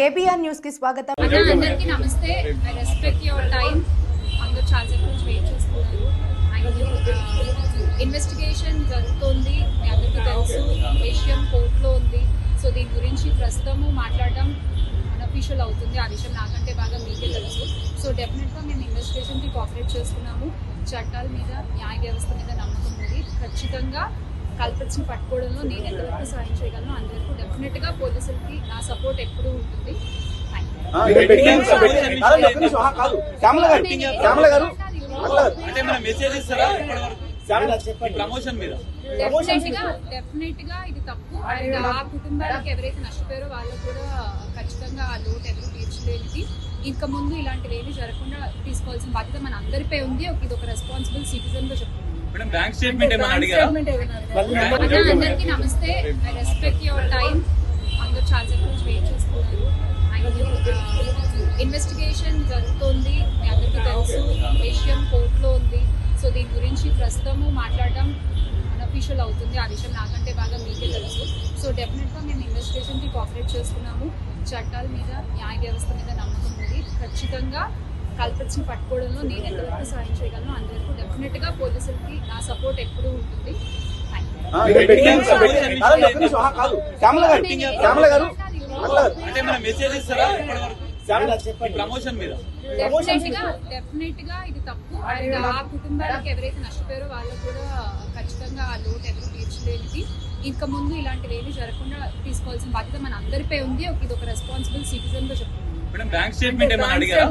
KBR న్యూస్కి స్వాగతం. అన్న అందరికీ నమస్తే. I respect your time. అందరూ చాలా సేపు వెయిట్ చేస్తున్నారు. ఇన్వెస్టిగేషన్ జరుగుతోంది. మీ అందరికీ తెలుసు విషయం కోర్టులో ఉంది. సో దీని గురించి ప్రస్తుతము మాట్లాడడం అన్అఫీషియల్ అవుతుంది. ఆ విషయం నాకంటే బాగా మీకే తెలుసు. సో డెఫినెట్గా మేము ఇన్వెస్టిగేషన్కి కోఆపరేట్ చేస్తున్నాము. చట్టాల మీద న్యాయ వ్యవస్థ మీద నమ్మకం ఉంది. ఖచ్చితంగా కల్పరిచిన పట్టుకోవడంలో నేను ఎంతవరకు సాయం చేయగలను అంతవరకు డెఫినెట్గా పోలీసులకి నా సపోర్ట్ ఎప్పుడూ ఉంటుంది. డెఫినెట్గా డెఫినెట్గా ఇది తప్పు. అండ్ ఆ కుటుంబాలకు ఎవరైతే నష్టపోయారో వాళ్ళకు కూడా ఖచ్చితంగా ఆ లోటు ఎవరు తీర్చలేనిది. ఇంకా ముందు ఇలాంటివి ఏమి జరగకుండా తీసుకోవాల్సిన బాధ్యత మన అందరిపై ఉంది. ఒక ఇది ఒక రెస్పాన్సిబుల్ సిటిజన్గా చెప్తున్నాను. మేడం బ్యాంక్ స్టేట్మెంట్ అందరికీ నమస్తే. ఐ రెస్పెక్ట్ యువర్ టైం అందరూ నుంచి వెయిట్ చేస్తున్నారు. ఇన్వెస్టిగేషన్ జరుగుతోంది. మీ అందరికీ తెలుసు విషయం కోర్టులో ఉంది. సో దీని గురించి ప్రస్తుతము మాట్లాడడం అన్అఫీషియల్ అవుతుంది. ఆ విషయం నాకంటే బాగా మీకే తెలుసు. సో డెఫినెట్గా మేము ఇన్వెస్టిగేషన్కి కోఆపరేట్ చేస్తున్నాము. చట్టాల మీద న్యాయ వ్యవస్థ మీద నమ్మకం ఉంది. ఖచ్చితంగా కల్పరిచిన పట్టుకోవడంలో నేను ఎంతవరకు సాయం చేయగలను అంతవరకు డెఫినెట్గా పోలీసులకి నా సపోర్ట్ ఎప్పుడూ ఉంటుంది. అంటే మన మెసేజ్ ఇస్తారా ప్రమోషన్ మీద. డెఫినెట్గా డెఫినెట్గా ఇది తప్పు. అండ్ ఆ కుటుంబాలకు ఎవరైతే నష్టపోయారో వాళ్ళకు కూడా ఖచ్చితంగా ఆ లోటు ఎవరు తీర్చలేనిది. ఇంకా ముందు ఇలాంటివి ఏమి జరగకుండా తీసుకోవాల్సిన బాధ్యత మన అందరిపై ఉంది. ఒక ఇది ఒక రెస్పాన్సిబుల్ సిటిజన్గా చెప్తున్నాను. మేడం బ్యాంక్ స్టేట్మెంట్ ఏమైనా అడిగారా?